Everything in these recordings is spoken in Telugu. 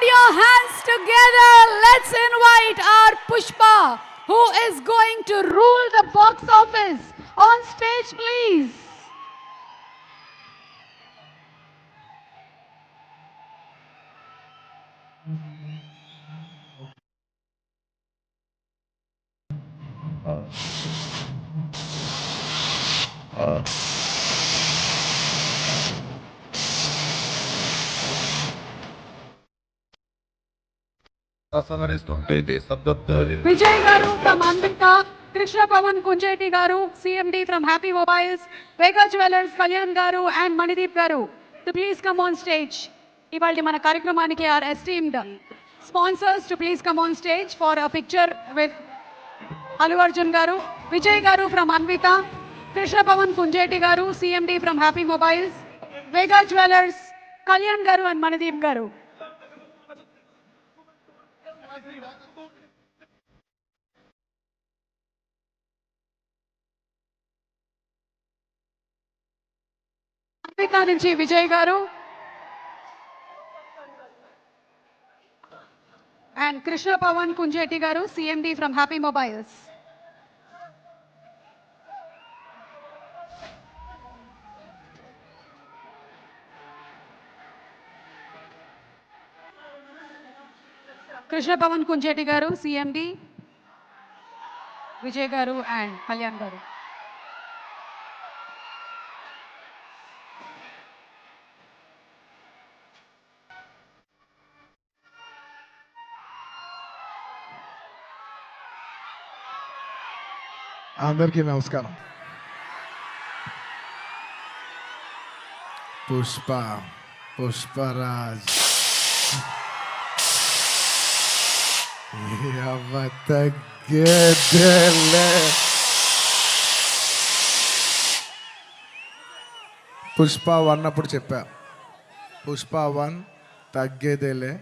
Put your hands together. Let's invite our Pushpa, who is going to rule the box office. On stage, please. Vijay గారు Vijay Garu from Anvita, Krishna Pavan Kunjeti Garu, CMD from Happy Mobiles, Vega Jewelers, Kalyan Garu and Manideep Garu to please come ఇవాళ మన కార్యక్రమానికి are esteemed sponsors to please come on stage for a picture with Allu Arjun గారు విజయ్ గారు ఫ్రమ్ అన్విత కృష్ణ పవన్ కుంజేటి గారు CMD from Happy Mobiles Vega Jewellers Kalyan గారు అండ్ మనదీప్ గారు. అన్విత నుంచి విజయ్ గారు అండ్ కృష్ణ పవన్ కుంజేటి గారు CMD from Happy Mobiles Krishna Pavan Kunjeti గారు సిఎండి విజయ్ గారు అండ్ కళ్యాణ్ గారు. అందరికీ నమస్కారం. పుష్ప పుష్పరాజ్. పుష్ప వన్ అప్పుడు చెప్పా. పుష్ప వన్ తగ్గేదేలే.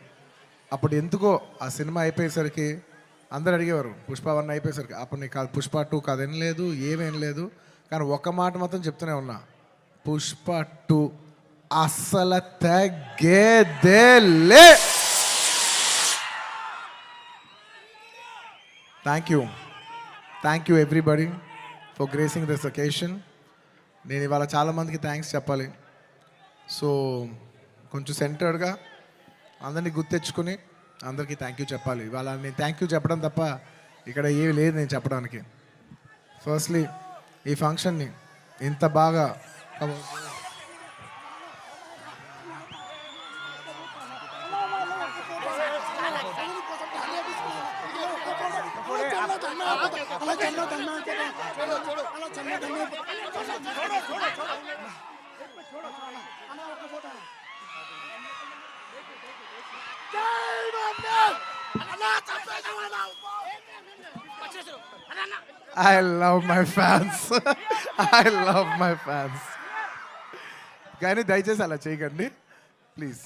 అప్పుడు ఎందుకో ఆ సినిమా అయిపోయేసరికి అందరు అడిగేవారు పుష్ప వన్ అయిపోయేసరికి. అప్పుడు నీకు కాదు పుష్ప టూ కదేం లేదు ఏమేం లేదు. కానీ ఒక మాట మాత్రం చెప్తూనే ఉన్నా. పుష్ప టూ అస్సలు తగ్గేదేలే. Thank you thank you everybody for gracing this occasion నేను ఇవాళ చాలామందికి థ్యాంక్స్ చెప్పాలి. సో కొంచెం సెంటర్డ్గా అందరినీ గుర్తెచ్చుకుని అందరికీ థ్యాంక్ యూ చెప్పాలి. ఇవాళ నేను థ్యాంక్ యూ చెప్పడం తప్ప ఇక్కడ ఏమి లేదు నేను చెప్పడానికి. ఫస్ట్లీ ఈ ఫంక్షన్ని ఇంత బాగా love my fans I love my fans కానీ దయచేసి అలా చేయకండి. ప్లీజ్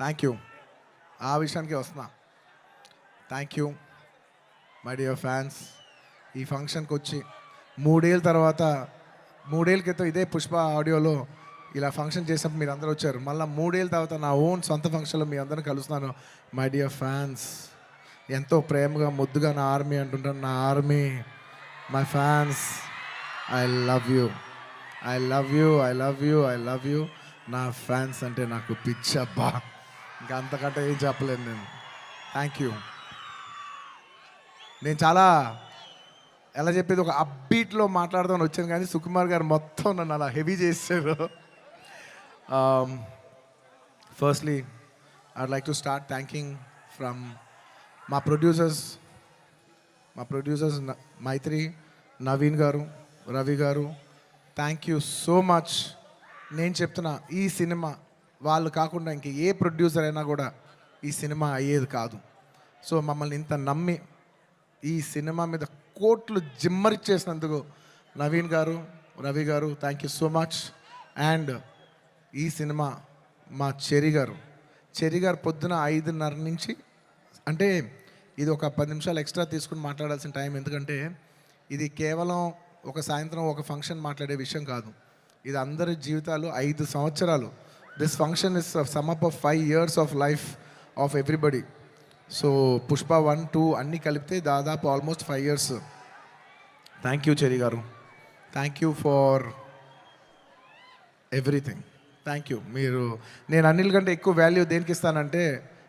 థ్యాంక్ యూ ఆ విషయానికి వస్తున్నా. Thank you my dear fans ఈ ఫంక్షన్కి వచ్చి మూడేళ్ళ తర్వాత మూడేళ్ళ క్రితం ఇదే పుష్ప ఆడియోలో ఇలా ఫంక్షన్ చేసినప్పుడు మీరు అందరూ వచ్చారు. మళ్ళీ మూడేళ్ళ తర్వాత నా ఓన్ సొంత ఫంక్షన్లో మీ అందరిని కలుస్తున్నాను మై డియర్ ఫ్యాన్స్ ఎంతో ప్రేమగా ముద్దుగా నా ఆర్మీ అంటుంటాను నా army my fans I love you I love you I love you I love you నా ఫ్యాన్స్ అంటే నాకు పిచ్చబ్బా. ఇంకా అంతకంటే ఏం చెప్పలేను నేను. థ్యాంక్ యూ నేను చాలా ఎలా చెప్పేది ఒక అబ్బీట్లో మాట్లాడదామని వచ్చాను కానీ సుకుమార్ గారు మొత్తం నన్ను అలా హెవీ చేశారు. Firstly I'd like to start thanking from మా ప్రొడ్యూసర్స్ మా ప్రొడ్యూసర్స్ మైత్రి నవీన్ గారు రవి గారు థ్యాంక్ యూ సో మచ్ నేను చెప్తున్నా ఈ సినిమా వాళ్ళు కాకుండా ఇంక ఏ ప్రొడ్యూసర్ అయినా కూడా ఈ సినిమా అయ్యేది కాదు. సో మమ్మల్ని ఇంత నమ్మి ఈ సినిమా మీద కోట్లు జిమ్మరిచ్చేసినందుకు నవీన్ గారు రవి గారు thank you so much and ఈ సినిమా మా చెరి గారు చెరి గారు పొద్దున ఐదున్నర నుంచి అంటే ఇది ఒక పది నిమిషాలు ఎక్స్ట్రా తీసుకుని మాట్లాడాల్సిన టైం. ఎందుకంటే ఇది కేవలం ఒక సాయంత్రం ఒక ఫంక్షన్ మాట్లాడే విషయం కాదు. ఇది అందరి జీవితాలు ఐదు సంవత్సరాలు. This function is sum up of five years of life of everybody so Pushpa one two అన్నీ కలిపితే దాదాపు almost five years thank you Cherry గారు. Thank you for everything thank you మీరు నేను అన్నిటికంటే ఎక్కువ వాల్యూ దేనికి ఇస్తానంటే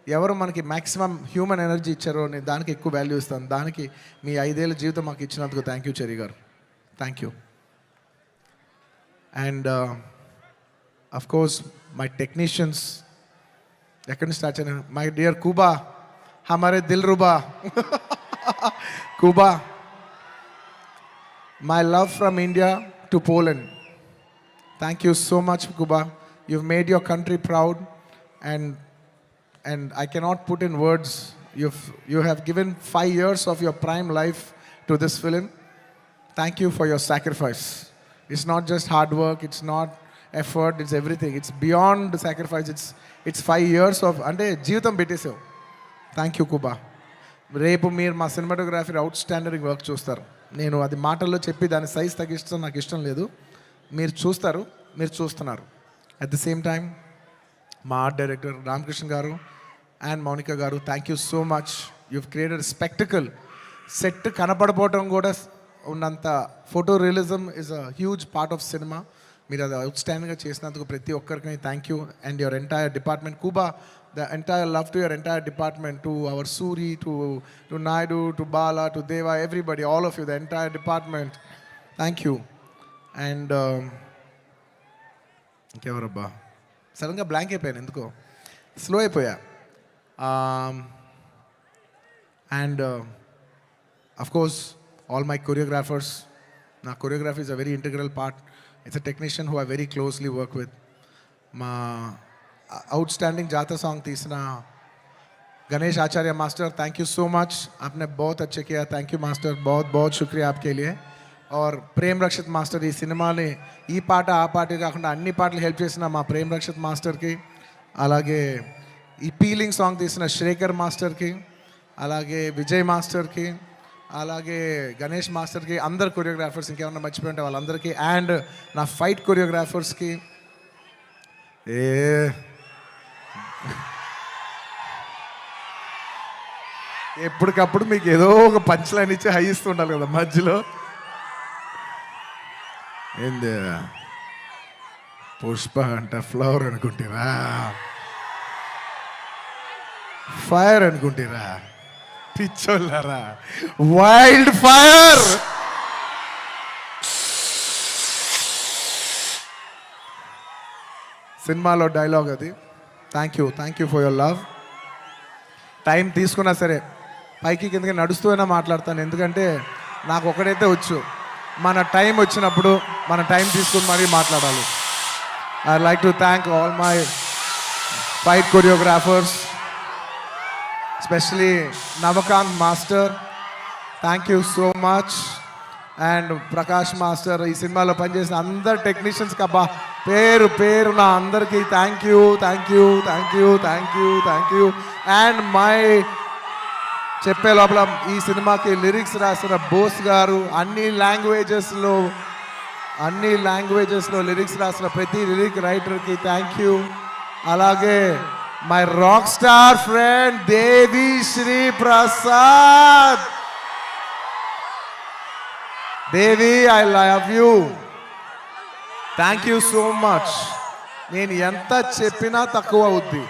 ఎవరు మనకి మ్యాక్సిమం హ్యూమన్ ఎనర్జీ ఇచ్చారో నేను దానికి ఎక్కువ వాల్యూ ఇస్తాను. దానికి మీ ఐదేళ్ళ జీవితం మాకు ఇచ్చినందుకు థ్యాంక్ యూ చెరి గారు. Thank you and of course my technicians ఎక్కడి నుంచి స్టార్ట్ చేయను మై డియర్ కూబా హమారే దిల్ రుబా Kuba my love from India to Poland thank you so much Kuba you made your country proud and and I cannot put in words. You've you have given five years of your prime life to this film. Thank you for your sacrifice. It's not just hard work. It's not effort. It's everything. It's beyond the sacrifice. It's it's five years of అంటే జీవితం పెట్టేసావు థ్యాంక్ యూ కుబా రేపు మీరు మా సినిమాటోగ్రఫీ అవుట్ స్టాండర్డ్ వర్క్ చూస్తారు నేను అది మాటల్లో చెప్పి దాని సైజ్ తగ్గిస్తాం నాకు ఇష్టం లేదు మీరు చూస్తారు మీరు చూస్తున్నారు అట్ ద సేమ్ టైం మా ఆర్ట్ డైరెక్టర్ రామకృష్ణ గారు అండ్ మౌనిక గారు thank you so much you created spectacle set కనపడపోవటం కూడా ఉన్నంత photo realism is a huge part of cinema మీరు అది అవుట్స్టాండింగ్గా చేసినందుకు ప్రతి ఒక్కరికి thank you and your entire department Kuba the entire love to your entire department to our Suri to to Naidu to Bala to Deva everybody all of you the entire department thank you and ఇంకెవరబ్బా సడన్గా బ్లాంక్ అయిపోయాను ఎందుకో స్లో అయిపోయా Um, and of course all my choreographers నా choreography is a very integral part it's a technician who I very closely work with మా అవుట్ స్టాండింగ్ జాతర సాంగ్ తీసిన Ganesh Acharya master thank you so much आपने बहुत अच्छे किया थैंक यू मास्टर बहुत बहुत शुक्रिया आपके लिए ఆర్ ప్రేమ్ రక్షిత్ మాస్టర్ ఈ సినిమాని ఈ పాట ఆ పాట కాకుండా అన్ని పాటలు హెల్ప్ చేసిన మా ప్రేమ్ రక్షిత్ మాస్టర్కి అలాగే ఈ పీలింగ్ సాంగ్ తీసిన శ్రేఖర్ మాస్టర్కి అలాగే విజయ్ మాస్టర్కి అలాగే గణేష్ మాస్టర్కి అందరు కొరియోగ్రాఫర్స్ ఇంకేమన్నా మర్చిపోయి ఉంటే వాళ్ళందరికీ. అండ్ నా ఫైట్ కొరియోగ్రాఫర్స్కి ఏ. ఎప్పటికప్పుడు మీకు ఏదో ఒక పంచ్ లైన్ ఇచ్చి హై ఇస్తుండాలి కదా మధ్యలో. ఏంది? పుష్ప అంట ఫ్లవర్ అనుకుంటారా ఫైర్ అనుకుంటారా? పిచ్చోళ్ళారా? Wild fire! సినిమాలో డైలాగ్ అది. Thank you thank you for your love time తీసుకున్నా సరే పైకి కిందకి నడుస్తూనే మాట్లాడతాను. ఎందుకంటే నాకు ఒకటైతే వచ్చు. మన టైం వచ్చినప్పుడు మన టైం తీసుకుని మరీ మాట్లాడాలి. I like to thank all my fight choreographers especially Navakanth master thank you so much and Prakash master ఈ సినిమాలో పనిచేసిన అందరు టెక్నీషియన్స్కి అబ్బా పేరు పేరు నా అందరికీ thank you thank you thank you thank you thank you and my చెప్పే లోపల ఈ సినిమాకి లిరిక్స్ రాసిన బోస్ గారు అన్ని లాంగ్వేజెస్లో అన్ని లాంగ్వేజెస్లో లిరిక్స్ రాసిన ప్రతి లిరిక్ రైటర్కి థ్యాంక్ యూ అలాగే my rock star friend Devi Sri Prasad. Devi I love you thank you so much నేను ఎంత చెప్పినా తక్కువ అవుద్ది.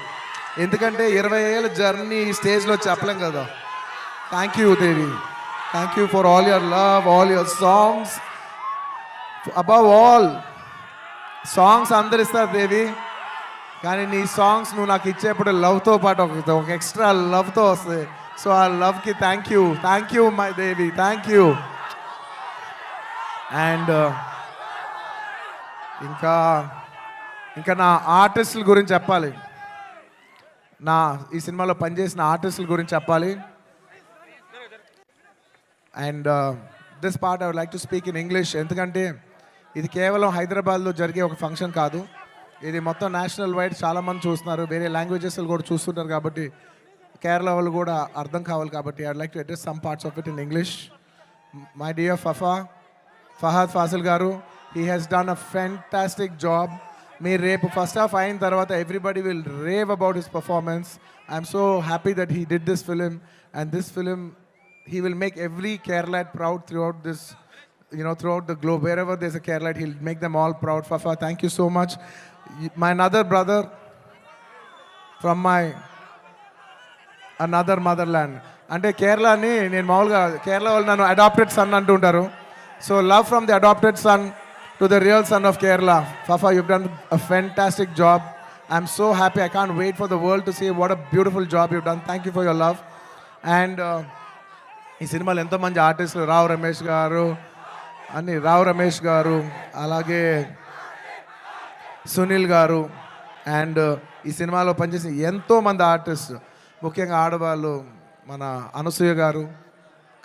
ఎందుకంటే ఇరవై ఏళ్ళ జర్నీ ఈ స్టేజ్లో చెప్పలేం కదా. Thank you Devi thank you for all your love all your songs above all songs అందరు ఇస్తారు దేవి కానీ నీ సాంగ్స్ నువ్వు నాకు ఇచ్చేప్పుడు లవ్తో పాటు ఒక ఒక ఎక్స్ట్రా లవ్తో వస్తుంది సో ఆ లవ్కి thank you thank you my Devi thank you and ఇంకా ఇంకా నా ఆర్టిస్టుల గురించి చెప్పాలి. నా ఈ సినిమాలో పనిచేసిన ఆర్టిస్టుల గురించి చెప్పాలి. And this part I like to speak in English ఎందుకంటే ఇది కేవలం హైదరాబాద్లో జరిగే ఒక ఫంక్షన్ కాదు. ఇది మొత్తం నేషనల్ వైడ్ చాలామంది చూస్తున్నారు. వేరే లాంగ్వేజెస్ కూడా చూస్తుంటారు కాబట్టి కేరళ వాళ్ళు కూడా అర్థం కావాలి కాబట్టి I like to address some parts of it in English my dear Fafa Fahadh Faasil గారు he has done a fantastic job మీరు రేపు ఫస్ట్ హాఫ్ అయిన తర్వాత everybody will rave about his performance I'm so happy that he did this film and this film he will make every Keralite proud throughout this, you know, throughout the globe. Wherever there's a Keralite, he'll make them all proud. Fafa, thank you so much. Y- My another brother from my another motherland. అంటే కేరళని నేను మామూలుగా కేరళ వాళ్ళు నన్ను అడాప్టెడ్ సన్ అంటుంటారు so love from the adopted son to the real son of Kerala Fafa you done a fantastic job I'm so happy I can't wait for the world to see what a beautiful job you done thank you for your love and ఈ సినిమాలో ఎంతోమంది ఆర్టిస్టులు? రావు రమేష్ గారు అని రావు రమేష్ గారు అలాగే సునీల్ గారు అండ్ ఈ సినిమాలో పనిచేసిన ఎంతోమంది ఆర్టిస్ట్ ముఖ్యంగా ఆడవాళ్ళు మన అనసూయ గారు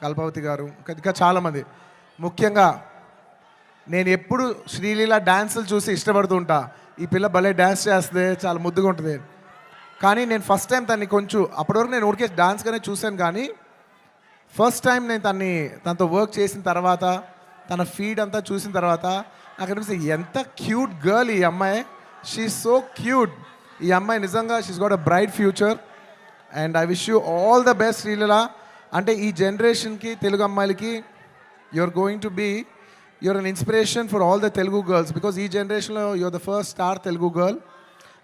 కల్పవతి గారు ఇంకా చాలామంది. ముఖ్యంగా నేను ఎప్పుడు శ్రీలీల డ్యాన్సులు చూసి ఇష్టపడుతూ ఉంటా. ఈ పిల్ల భలే డ్యాన్స్ చేస్తే చాలా ముద్దుగా ఉంటుంది. కానీ నేను ఫస్ట్ టైం దాన్ని కొంచెం అప్పటివరకు నేను ఊరికే డాన్స్గానే చూశాను కానీ ఫస్ట్ టైం నేను తన్ని తనతో వర్క్ చేసిన తర్వాత తన ఫీడ్ అంతా చూసిన తర్వాత నాకు అనిపిస్తుంది ఎంత క్యూట్ గర్ల్ ఈ అమ్మాయి. షీ సో క్యూట్ ఈ అమ్మాయి నిజంగా she's got a bright future and I wish you all the best Sreeleela అంటే ఈ జనరేషన్కి తెలుగు అమ్మాయిలకి you're going to be you're an inspiration for all the Telugu girls because ఈ జనరేషన్లో you're the first star Telugu girl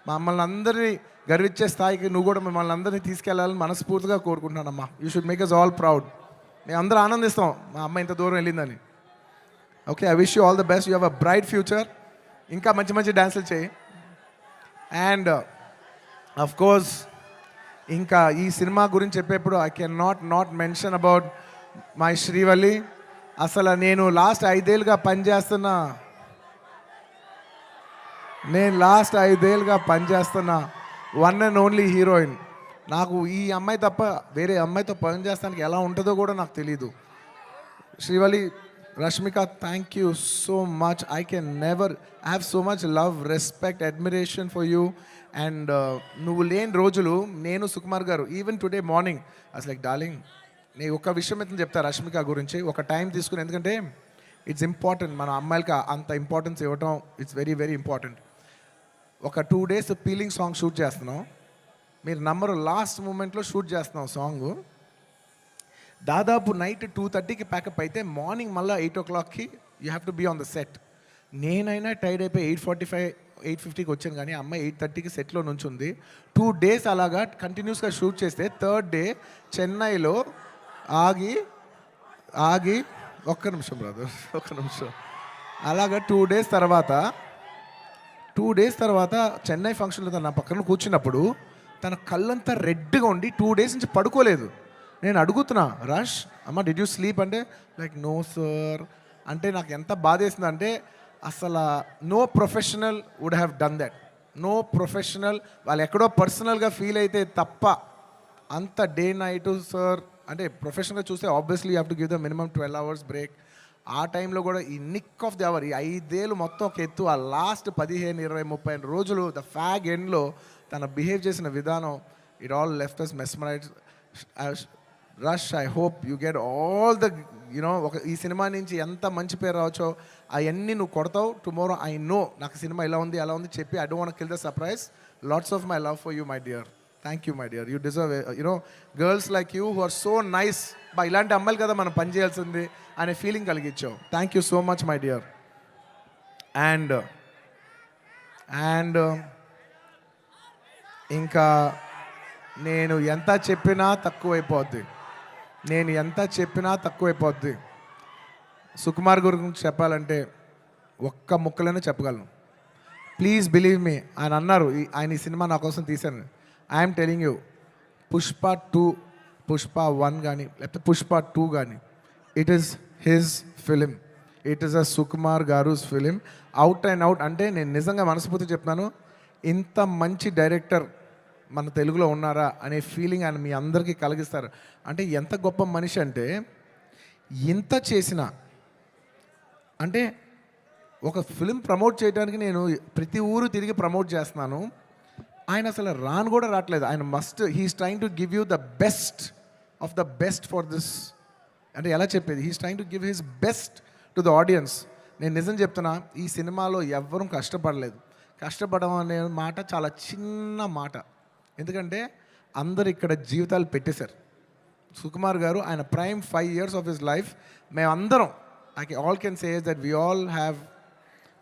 మమ్మల్ని అందరినీ గర్వించే స్థాయికి నువ్వు కూడా మిమ్మల్ని అందరినీ తీసుకెళ్ళాలని మనస్ఫూర్తిగా కోరుకుంటున్నానమ్మా. You should make us all proud మేము అందరూ ఆనందిస్తాం. మా అమ్మ ఇంత దూరం వెళ్ళిందని. Okay I wish you all the best you have a bright future ఇంకా మంచి మంచి డ్యాన్సులు చేయి. అండ్ అఫ్ కోర్స్ ఇంకా ఈ సినిమా గురించి చెప్పేప్పుడు I can not not mention about my Srivalli అసలు నేను లాస్ట్ ఐదేళ్ళుగా పనిచేస్తున్న నేను లాస్ట్ ఐదేళ్ళుగా పనిచేస్తున్న వన్ అండ్ ఓన్లీ హీరోయిన్ నాకు ఈ అమ్మాయి తప్ప వేరే అమ్మాయితో పని చేస్తానికి ఎలా ఉంటుందో కూడా నాకు తెలియదు Srivalli Rashmika thank you so much I can never have so much love respect admiration for you and నువ్వు లేని రోజులు నేను సుకుమార్ గారు ఈవెన్ టుడే మార్నింగ్ అసలు లైక్ డార్లింగ్ నేను ఒక విషయం అయితే చెప్తా రష్మిక గురించి. ఒక టైం తీసుకుని ఎందుకంటే ఇట్స్ ఇంపార్టెంట్ మన అమ్మాయిలకి అంత ఇంపార్టెన్స్ ఇవ్వటం ఇట్స్ వెరీ వెరీ ఇంపార్టెంట్ ఒక two days peeling song shoot చేస్తున్నాం. మీరు నంబరు లాస్ట్ మూమెంట్లో షూట్ చేస్తున్నాం సాంగ్ దాదాపు నైట్ టూ థర్టీకి ప్యాకప్ అయితే మార్నింగ్ మళ్ళీ ఎయిట్ ఓ క్లాక్కి you have to be on the set నేనైనా టైర్డ్ అయిపోయి ఎయిట్ ఫార్టీ ఫైవ్ ఎయిట్ ఫిఫ్టీకి వచ్చాను కానీ అమ్మాయి ఎయిట్ థర్టీకి సెట్లో నుంచి ఉంది టూ డేస్ అలాగా కంటిన్యూస్గా షూట్ చేస్తే థర్డ్ డే చెన్నైలో ఆగి ఆగి ఒక్క నిమిషం బ్రదర్ ఒక్క నిమిషం. అలాగా టూ డేస్ తర్వాత టూ డేస్ తర్వాత చెన్నై ఫంక్షన్లో నా పక్కన కూర్చున్నప్పుడు తన కళ్ళంతా రెడ్గా ఉండి టూ డేస్ నుంచి పడుకోలేదు. నేను అడుగుతున్నా రష్ అమ్మ డిడ్ యూ స్లీప్ అంటే లైక్ నో సార్ అంటే నాకు ఎంత బాధేసింది అంటే అసలు no professional would have done that no professional వాళ్ళు ఎక్కడో పర్సనల్గా ఫీల్ అయితే తప్ప అంత డే నైట్ సార్ అంటే ప్రొఫెషనల్గా చూస్తే obviously have to give the minimum twelve hours break ఆ టైంలో కూడా ఈ నిక్ ఆఫ్ ది అవర్ ఈ ఐదేళ్ళు మొత్తం ఒక ఎత్తు ఆ లాస్ట్ పదిహేను ఇరవై ముప్పై రోజులు ద ఫ్యాగ్ ఎండ్లో తన బిహేవ్ చేసిన విధానం it all left us mesmerised I hope you get all the you know ఒక ఈ సినిమా నుంచి ఎంత మంచి పేరు రావచ్చో అవన్నీ నువ్వు కొడతావు. టుమారో ఐ నో నాకు సినిమా ఇలా ఉంది అలా ఉంది చెప్పి I don't kill the surprise lots of my love for you my dear thank you my dear you deserve you know girls like you who are so nice బా ఇలాంటి అమ్మాయిలు కదా మనం పని చేయాల్సింది అనే feeling కలిగించావు. Thank you so much my dear and and ఇంకా నేను ఎంత చెప్పినా తక్కువైపోద్ది. నేను ఎంత చెప్పినా తక్కువైపోద్ది. సుకుమార్ గురించి చెప్పాలంటే ఒక్క ముక్కలోనే చెప్పగలను. ప్లీజ్ బిలీవ్ మీ ఆయన అన్నారు ఈ- ఆయన ఈ సినిమా నా కోసం తీశాను. I'm telling you Pushpa two Pushpa one కానీ లేకపోతే పుష్ప టూ కానీ it is his film it is a Sukumar గారుస్ film out and out అంటే నేను నిజంగా మనస్ఫూర్తి చెప్తున్నాను. ఇంత మంచి డైరెక్టర్ మన తెలుగులో ఉన్నారా అనే ఫీలింగ్ ఆయన మీ అందరికీ కలిగిస్తారు. అంటే ఎంత గొప్ప మనిషి అంటే ఇంత చేసిన అంటే ఒక ఫిలిం ప్రమోట్ చేయడానికి నేను ప్రతి ఊరు తిరిగి ప్రమోట్ చేస్తున్నాను. ఆయన అసలు రాను కూడా రావట్లేదు. ఆయన must he's trying to give you the best of the best for this అంటే ఎలా చెప్పేది? He's trying to give his best to the audience నేను నిజం చెప్తున్నా ఈ సినిమాలో ఎవ్వరూ కష్టపడలేదు. కష్టపడడం అనే మాట చాలా చిన్న మాట. ఎందుకంటే అందరు ఇక్కడ జీవితాలు పెట్టేశారు. సుకుమార్ గారు ఆయన prime five years of his life మేమందరం I all can say that we all have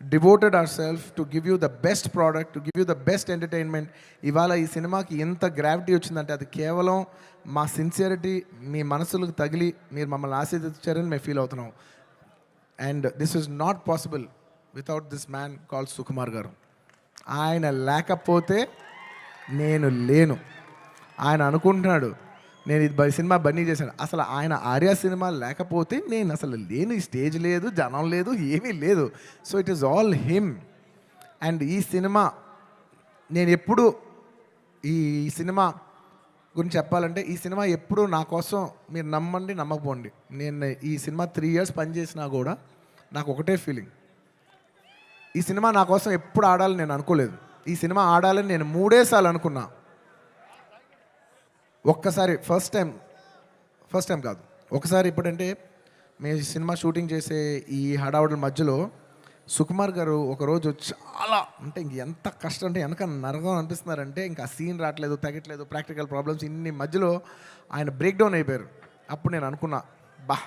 devoted our self to give you the best product to give you the best entertainment ఇవాళ ఈ సినిమాకి ఎంత గ్రావిటీ వచ్చిందంటే అది కేవలం మా సిన్సియరిటీ మీ మనసులకు తగిలి మీరు మమ్మల్ని ఆశీర్వదించారని మేము ఫీల్ అవుతున్నాం. And this is not possible without this man call Sukumar garu. ఆయన లేకపోతే నేను లేను. ఆయన అనుకుంటున్నాడు నేను ఇది బ- సినిమా బన్నీ చేశాను. అసలు ఆయన ఆర్య సినిమా లేకపోతే నేను అసలు లేను ఈ స్టేజ్ లేదు జనం లేదు ఏమీ లేదు. So it is all him. And ఈ సినిమా నేను ఎప్పుడు ఈ సినిమా గురించి చెప్పాలంటే ఈ సినిమా ఎప్పుడు నా కోసం మీరు నమ్మండి నమ్మకపోండి. నేను ఈ సినిమా త్రీ ఇయర్స్ పనిచేసినా కూడా నాకు ఒకటే ఫీలింగ్. ఈ సినిమా నా కోసం ఎప్పుడు ఆడాలని నేను అనుకోలేదు. ఈ సినిమా ఆడాలని నేను మూడేసార్లు అనుకున్నా. ఒక్కసారి ఫస్ట్ టైం ఫస్ట్ టైం కాదు. ఒకసారి ఇప్పుడంటే మేము సినిమా షూటింగ్ చేసే ఈ హడావుడి మధ్యలో సుకుమార్ గారు ఒకరోజు చాలా అంటే ఇంక ఎంత కష్టం అంటే వెనక నరకం అనిపిస్తున్నారంటే ఇంకా సీన్ రావట్లేదు తగ్గట్లేదు ప్రాక్టికల్ ప్రాబ్లమ్స్ ఇన్ని మధ్యలో ఆయన బ్రేక్ డౌన్ అయిపోయారు. అప్పుడు నేను అనుకున్నా బా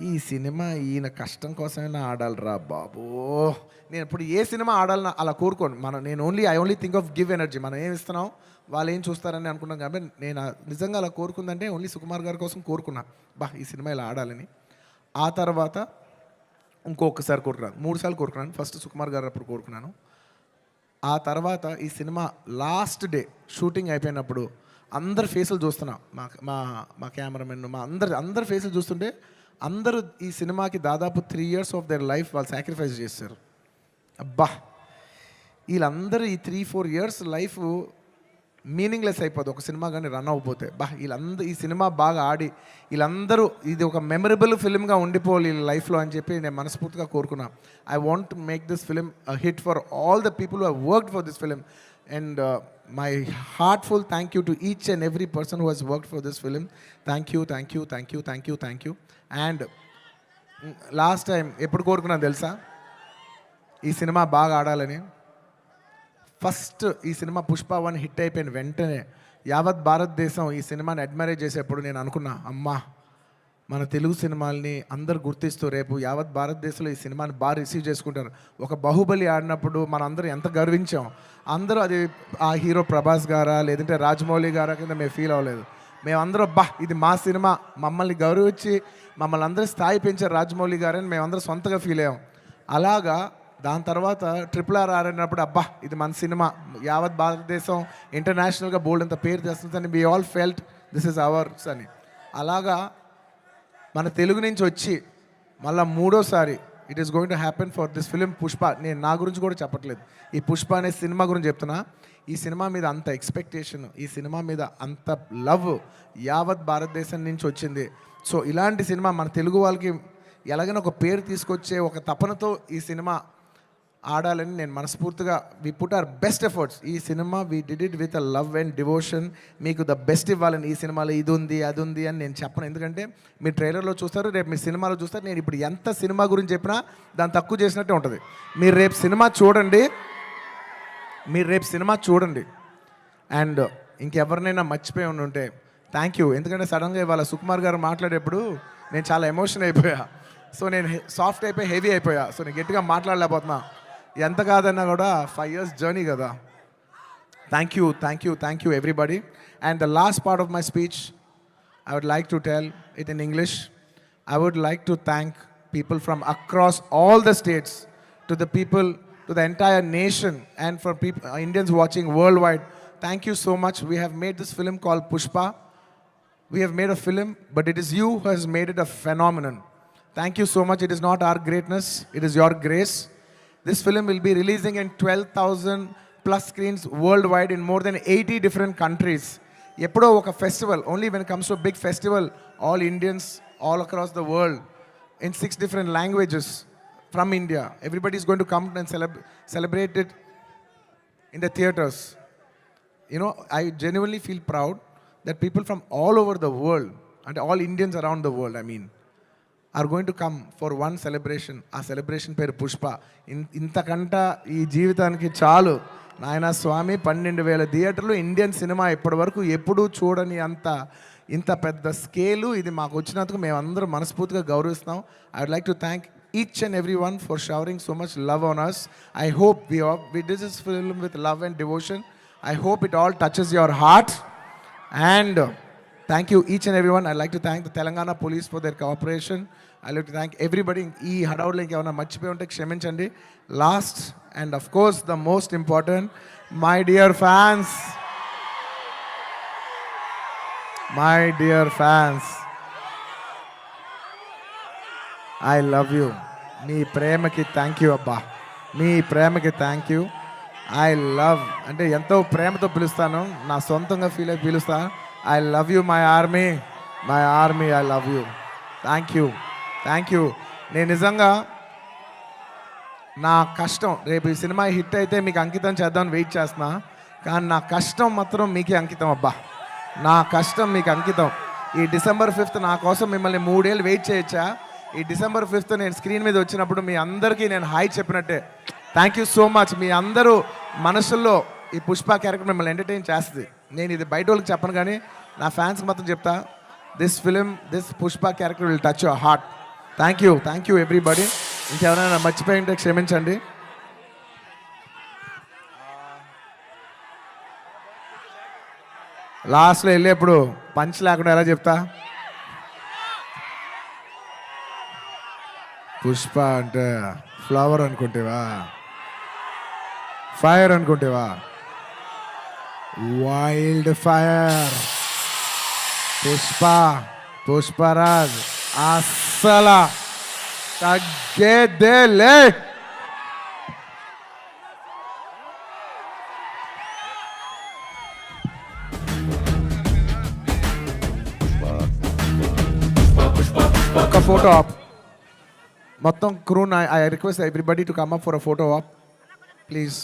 ఈ సినిమా ఈయన కష్టం కోసమైనా ఆడాలిరా బాబో. నేను ఇప్పుడు ఏ సినిమా ఆడాలన్నా అలా కోరుకోను. మనం నేను only I only think of give energy మనం ఏం ఇస్తున్నాం? వాళ్ళు ఏం చూస్తారని అనుకున్నాం కాబట్టి నేను నిజంగా అలా కోరుకుందంటే ఓన్లీ సుకుమార్ గారి కోసం కోరుకున్నా. బా ఈ సినిమా ఇలా ఆడాలని. ఆ తర్వాత ఇంకొకసారి కోరుకున్నాను. మూడు సార్లు కోరుకున్నాను. ఫస్ట్ సుకుమార్ గారు అప్పుడు కోరుకున్నాను. ఆ తర్వాత ఈ సినిమా లాస్ట్ డే షూటింగ్ అయిపోయినప్పుడు అందరి ఫేసులు చూస్తున్నా. మా మా మా కెమెరామెన్ మా అందరి అందరి ఫేసులు చూస్తుంటే అందరూ ఈ సినిమాకి దాదాపు three years of their life వాళ్ళు సాక్రిఫైస్ చేశారు. అబ్బా! వీళ్ళందరూ ఈ three four years life meaningless అయిపోద్ది ఒక సినిమా కానీ రన్ అవ్వబోతే బా! వీళ్ళందరూ ఈ సినిమా బాగా ఆడి వీళ్ళందరూ ఇది ఒక మెమరబుల్ ఫిల్మ్గా ఉండిపోవాలి వీళ్ళ లైఫ్లో అని చెప్పి నేను మనస్ఫూర్తిగా కోరుకున్నా. I want make this film hit for all the people who work for this film and my heartful thank you to each and every person who has work for this film thank you thank you thank you thank you thank you and last time ఎప్పుడు కోరుకున్నాను తెలుసా? ఈ సినిమా బాగా ఆడాలని. ఫస్ట్ ఈ సినిమా పుష్ప వన్ హిట్ అయిపోయిన వెంటనే యావత్ భారతదేశం ఈ సినిమాని అడ్మైర్ చేసేప్పుడు నేను అనుకున్నా అమ్మా మన తెలుగు సినిమాల్ని అందరు గుర్తిస్తూ రేపు యావత్ భారతదేశంలో ఈ సినిమాని బాగా రిసీవ్ చేసుకుంటారు. ఒక బాహుబలి ఆడినప్పుడు మన అందరం ఎంత గర్వించాం. అందరూ అది ఆ హీరో ప్రభాస్ గారా లేదంటే రాజమౌళి గారా కింద మేము ఫీల్ అవ్వలేదు. మేమందరం బా ఇది మా సినిమా. మమ్మల్ని గౌరవించి మమ్మల్ని అందరూ స్థాయి పెంచారు రాజమౌళి గారని మేమందరం సొంతగా ఫీల్ అయ్యాం. అలాగా దాని తర్వాత ట్రిపుల్ ఆర్ ఆర్ అన్నప్పుడు అబ్బా ఇది మన సినిమా. యావత్ భారతదేశం ఇంటర్నేషనల్గా బోల్డ్ అంత పేరు తెస్తుందని we all felt this is ours అని. అలాగా మన తెలుగు నుంచి వచ్చి మళ్ళా మూడోసారి it is going to happen for this film Pushpa నేను నా గురించి కూడా చెప్పట్లేదు. ఈ పుష్ప అనే సినిమా గురించి చెప్తున్నా. ఈ సినిమా మీద అంత ఎక్స్పెక్టేషన్ ఈ సినిమా మీద అంత లవ్ యావత్ భారతదేశం నుంచి వచ్చింది. సో ఇలాంటి సినిమా మన తెలుగు వాళ్ళకి ఎలాగైనా ఒక పేరు తీసుకొచ్చే ఒక తపనతో ఈ సినిమా ఆడాలని నేను మనస్ఫూర్తిగా we put our best efforts ఈ cinema we did it with a love and devotion మీకు ద బెస్ట్ ఇవ్వాలని ఈ సినిమాలో ఇది ఉంది అది ఉంది అని నేను చెప్పను. ఎందుకంటే మీరు ట్రైలర్లో చూస్తారు రేపు మీ సినిమాలో చూస్తారు. నేను ఇప్పుడు ఎంత సినిమా గురించి చెప్పినా దాన్ని తక్కువ చేసినట్టే ఉంటుంది. మీరు రేపు సినిమా చూడండి మీరు రేపు సినిమా చూడండి. అండ్ ఇంకెవరినైనా మర్చిపోయి ఉండి ఉంటే థ్యాంక్ యూ ఎందుకంటే సడన్గా ఇవాళ సుకుమార్ గారు మాట్లాడేప్పుడు నేను చాలా ఎమోషన్ అయిపోయా. సో నేను సాఫ్ట్ అయిపోయి హెవీ అయిపోయా. సో నేను గట్టిగా మాట్లాడలేకపోతున్నా. ఎంత కాదన్నా కూడా ఫైవ్ ఇయర్స్ జర్నీ కదా. Thank you thank you thank you everybody and the last part of my speech I would like to tell it in English I would like to thank people from across all the states, to the people, to the entire nation, and for people, uh, Indians watching worldwide. Thank you so much. We have made this film called Pushpa. We have made a film, but it is you who has made it a phenomenon. Thank you so much. It is not our greatness, it is your grace. This film will be releasing in 12,000 plus screens worldwide in more than 80 different countries. ఎప్పుడో ఒక festival only when comes to big festival all Indians all across the world in six different languages from India everybody is going to come and celebrate celebrated in the theatres you know, I genuinely feel proud that people from all over the world, and all Indians around the world, I mean, are going to come for one celebration ఆ సెలబ్రేషన్ పేరు పుష్ప. ఇన్ ఇంతకంట ఈ జీవితానికి చాలు. నాయన స్వామి పన్నెండు వేల థియేటర్లు ఇండియన్ సినిమా ఇప్పటి వరకు ఎప్పుడూ చూడని అంత ఇంత పెద్ద స్కేలు ఇది మాకు వచ్చినందుకు మేమందరం మనస్ఫూర్తిగా గౌరవిస్తున్నాం. I would like to thank each and every one for showering so much love on us I hope we we this is film with love and devotion I hope it all touches your heart And uh, thank you each and everyone. I'd like to thank the Telangana police for their cooperation. I'd like to thank everybody. ఈ హడావుడ్లో ఇంకేమైనా మర్చిపోయి ఉంటే క్షమించండి last and of course the most important my dear fans my dear fans I love you మీ ప్రేమకి థ్యాంక్ యూ అబ్బా. మీ ప్రేమకి థ్యాంక్ యూ ఐ లవ్ అంటే ఎంతో ప్రేమతో పిలుస్తాను. నా సొంతంగా ఫీల్ అయి పిలుస్తాను I love you my army my army I love you thank you thank you నేను నిజంగా నా కష్టం రేపు ఈ సినిమా హిట్ అయితే మీకు అంకితం చేద్దామని వెయిట్ చేస్తున్నా. కానీ నా కష్టం మాత్రం మీకే అంకితం అబ్బా. నా కష్టం మీకు అంకితం. ఈ డిసెంబర్ ఫిఫ్త్ నా కోసం మిమ్మల్ని మూడేళ్ళు వెయిట్ చేయొచ్చా? ఈ డిసెంబర్ ఫిఫ్త్ నేను స్క్రీన్ మీద వచ్చినప్పుడు మీ అందరికీ నేను హాయ్ చెప్పినట్టే. థ్యాంక్ యూ సో మచ్ మీ అందరూ మనసుల్లో ఈ పుష్ప క్యారెక్టర్ మిమ్మల్ని ఎంటర్టైన్ చేస్తుంది. నేను ఇది బయట వాళ్ళకి చెప్పను కానీ నా ఫ్యాన్స్కి మాత్రం చెప్తా. This film this Pushpa character will touch your heart thank you thank you everybody ఇంకెవరైనా మర్చిపోయి ఉంటే క్షమించండి లాస్ట్లో వెళ్ళేప్పుడు పంచ్ లేకుండా ఎలా చెప్తా? పుష్ప అంటే ఫ్లవర్ అనుకుంటేవా? ఫైర్ అనుకుంటేవా? వైల్డ్ ఫైర్ పుష్ప పుష్పరాజ్ అస్సల తగ్గేదేలే. ఒక ఫోటో మొత్తం crew I request everybody to come up for a photo up please